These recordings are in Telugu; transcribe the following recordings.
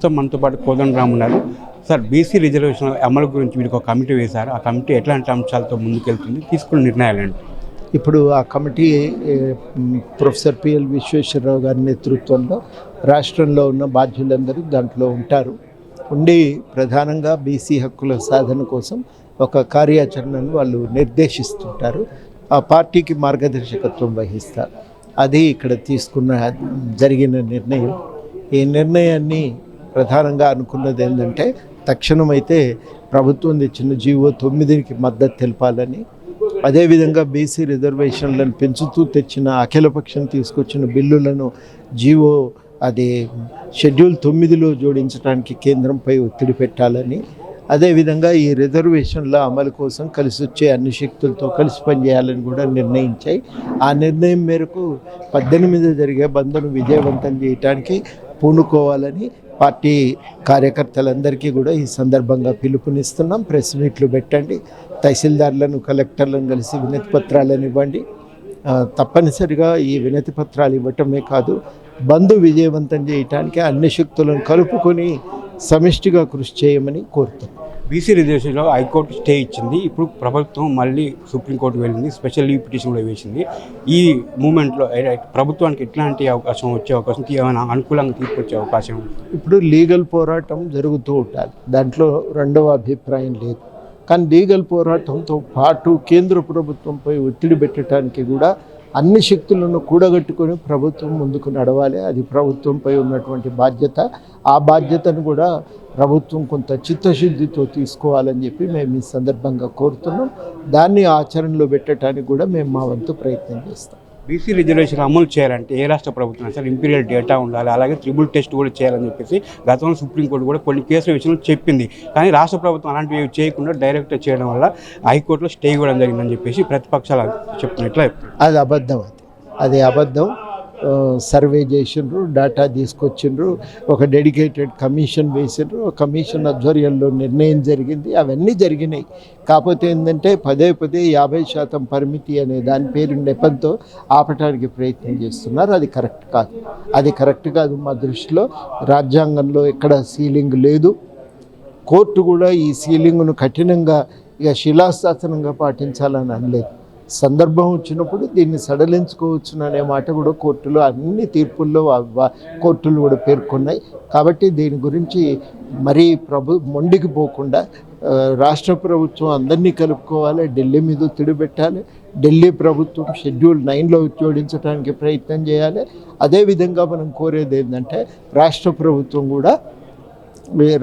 ప్రస్తుతం మనతో పాటు కోదండ ఉన్నారు. సార్ బీసీ రిజర్వేషన్ అమలు గురించి మీరు ఒక కమిటీ వేశారు. ఆ కమిటీ ఎట్లాంటి అంశాలతో ముందుకెళ్తుంది? తీసుకున్న నిర్ణయాలు అండి ఇప్పుడు ఆ కమిటీ ప్రొఫెసర్ పిఎల్ విశ్వేశ్వరరావు గారి నేతృత్వంలో రాష్ట్రంలో ఉన్న బాధ్యులందరూ దాంట్లో ఉంటారు. ఉండి ప్రధానంగా బీసీ హక్కుల సాధన కోసం ఒక కార్యాచరణను వాళ్ళు నిర్దేశిస్తుంటారు. ఆ పార్టీకి మార్గదర్శకత్వం వహిస్తారు. అది ఇక్కడ తీసుకున్న జరిగిన నిర్ణయం. ఈ నిర్ణయాన్ని ప్రధానంగా అనుకున్నది ఏంటంటే తక్షణమైతే ప్రభుత్వం తెచ్చిన జీవో తొమ్మిదికి మద్దతు తెలపాలని అదేవిధంగా బీసీ రిజర్వేషన్లను పెంచుతూ తెచ్చిన అఖిలపక్షం తీసుకొచ్చిన బిల్లులను జీవో అది షెడ్యూల్ తొమ్మిదిలో జోడించడానికి కేంద్రంపై ఒత్తిడి పెట్టాలని అదేవిధంగా ఈ రిజర్వేషన్ల అమలు కోసం కలిసి వచ్చే అన్ని శక్తులతో కలిసి పనిచేయాలని కూడా నిర్ణయించాయి. ఆ నిర్ణయం మేరకు పద్దెనిమిది జరిగే బంద్ను విజయవంతం చేయడానికి పూనుకోవాలని పార్టీ కార్యకర్తలందరికీ కూడా ఈ సందర్భంగా పిలుపునిస్తున్నాం. ప్రెస్ మీట్లు పెట్టండి. తహసీల్దార్లను కలెక్టర్లను కలిసి వినతి పత్రాలను ఇవ్వండి. తప్పనిసరిగా ఈ వినతి పత్రాలు ఇవ్వటమే కాదు బంధు విజయవంతం చేయటానికి అన్ని శక్తులను కలుపుకొని సమిష్టిగా కృషి చేయమని కోరుతున్నాం. బీసీ రిజర్వేషన్లో హైకోర్టు స్టే ఇచ్చింది. ఇప్పుడు ప్రభుత్వం మళ్ళీ సుప్రీంకోర్టు వెళ్ళింది. స్పెషల్ లీవ్ పిటిషన్ కూడా వేసింది. ఈ మూమెంట్లో ప్రభుత్వానికి ఎట్లాంటి అవకాశం వచ్చే అవకాశం ఏమైనా అనుకూలంగా తీసుకొచ్చే అవకాశం ఇప్పుడు లీగల్ పోరాటం జరుగుతూ ఉండాలి. దాంట్లో రెండవ అభిప్రాయం లేదు. కానీ లీగల్ పోరాటంతో పాటు కేంద్ర ప్రభుత్వంపై ఒత్తిడి పెట్టడానికి కూడా అన్ని శక్తులను కూడగట్టుకొని ప్రభుత్వం ముందుకు నడవాలి. అది ప్రభుత్వంపై ఉన్నటువంటి బాధ్యత. ఆ బాధ్యతను కూడా ప్రభుత్వం కొంత చిత్తశుద్ధితో తీసుకోవాలని చెప్పి మేము ఈ సందర్భంగా కోరుతున్నాం. దాన్ని ఆచరణలో పెట్టడానికి కూడా మేము మా వంతు ప్రయత్నం చేస్తాం. బీసీ రిజర్వేషన్ అమలు చేయాలంటే ఏ రాష్ట్ర ప్రభుత్వం సార్ ఇంపీరియల్ డేటా ఉండాలి అలాగే ట్రిబుల్ టెస్ట్ కూడా చేయాలని చెప్పేసి గతంలో సుప్రీంకోర్టు కూడా కొన్ని కేసుల విషయంలో చెప్పింది. కానీ రాష్ట్ర ప్రభుత్వం అలాంటివి చేయకుండా డైరెక్ట్ చేయడం వల్ల హైకోర్టులో స్టే ఇవ్వడం జరిగిందని చెప్పేసి ప్రతిపక్షాలు చెప్తున్నట్లు అది అబద్ధం అది. అది అబద్ధం. సర్వే చేసిండ్రు డేటా తీసుకొచ్చిండ్రు ఒక డెడికేటెడ్ కమిషన్ వేసిండ్రు. కమిషన్ ఆధ్వర్యంలో నిర్ణయం జరిగింది. అవన్నీ జరిగినాయి. కాకపోతే ఏంటంటే పదే పదే యాభై శాతం పరిమితి అనే దాని పేరు నెపంతో ఆపటానికి ప్రయత్నం చేస్తున్నారు. అది కరెక్ట్ కాదు. అది కరెక్ట్ కాదు మా దృష్టిలో. రాజ్యాంగంలో ఎక్కడ సీలింగ్ లేదు. కోర్టు కూడా ఈ సీలింగ్ను కఠినంగా ఇక శిలాశాసనంగా పాటించాలని అనలేదు. సందర్భం వచ్చినప్పుడు దీన్ని సడలించుకోవచ్చు అనే మాట కూడా కోర్టులో అన్ని తీర్పుల్లో కోర్టులు కూడా పేర్కొన్నాయి. కాబట్టి దీని గురించి మరీ ప్రభు మొండికి పోకుండా రాష్ట్ర ప్రభుత్వం అందరినీ కలుపుకోవాలి ఢిల్లీ మీద ఒత్తిడి పెట్టాలి ఢిల్లీ ప్రభుత్వం షెడ్యూల్ నైన్లో జోడించడానికి ప్రయత్నం చేయాలి. అదేవిధంగా మనం కోరేది ఏంటంటే రాష్ట్ర ప్రభుత్వం కూడా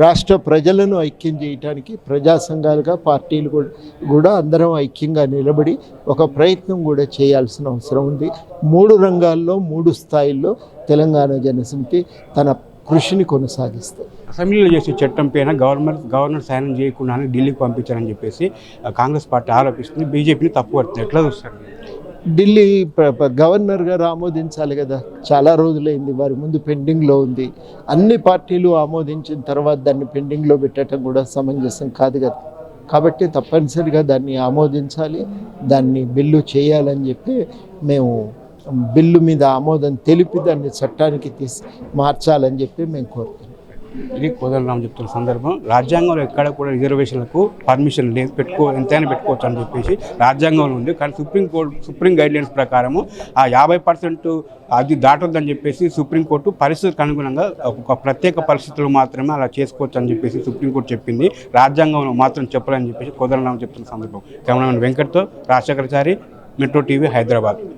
రాష్ట్ర ప్రజలను ఐక్యం చేయటానికి ప్రజా సంఘాలుగా పార్టీలు కూడా కూడా అందరం ఐక్యంగా నిలబడి ఒక ప్రయత్నం కూడా చేయాల్సిన అవసరం ఉంది. మూడు రంగాల్లో మూడు స్థాయిల్లో తెలంగాణ జనసమితి తన కృషిని కొనసాగిస్తుంది. అసెంబ్లీలో చేసే చట్టం పైన గవర్నమెంట్ గవర్నర్ సైన్ చేయకుండానే ఢిల్లీకి పంపించారని చెప్పేసి కాంగ్రెస్ పార్టీ ఆరోపిస్తుంది. బీజేపీని తప్పు పడుతుంది ఎట్లా చూస్తారు ఢిల్లీ గవర్నర్గా గవర్నర్ గారు ఆమోదించాలి కదా. చాలా రోజులైంది వారి ముందు పెండింగ్లో ఉంది. అన్ని పార్టీలు ఆమోదించిన తర్వాత దాన్ని పెండింగ్లో పెట్టడం కూడా సమంజసం కాదు కదా. కాబట్టి తప్పనిసరిగా దాన్ని ఆమోదించాలి దాన్ని బిల్లు చేయాలని చెప్పి మేము బిల్లు మీద ఆమోదం తెలిపి దాన్ని చట్టానికి తీసి మార్చాలని చెప్పి మేము కోరుతున్నాం. ఇది కోదండరామ్ చెప్తున్న సందర్భం. రాజ్యాంగంలో ఎక్కడ కూడా రిజర్వేషన్లకు పర్మిషన్ లేదు. పెట్టుకో ఎంతైనా పెట్టుకోవచ్చు అని చెప్పేసి రాజ్యాంగంలో ఉంది. కానీ సుప్రీం కోర్టు సుప్రీం గైడ్లైన్స్ ప్రకారము ఆ యాభై పర్సెంట్ అది దాటొద్దని చెప్పేసి సుప్రీంకోర్టు పరిస్థితికి అనుగుణంగా ఒక ప్రత్యేక పరిస్థితులు మాత్రమే అలా చేసుకోవచ్చు అని చెప్పేసి సుప్రీంకోర్టు చెప్పింది. రాజ్యాంగంలో మాత్రం చెప్పాలని చెప్పేసి కోదండరామ్ చెప్తున్న సందర్భం. కెమెరామెన్ వెంకట్తో రాజశేఖరచారి మెట్రో టీవీ హైదరాబాద్.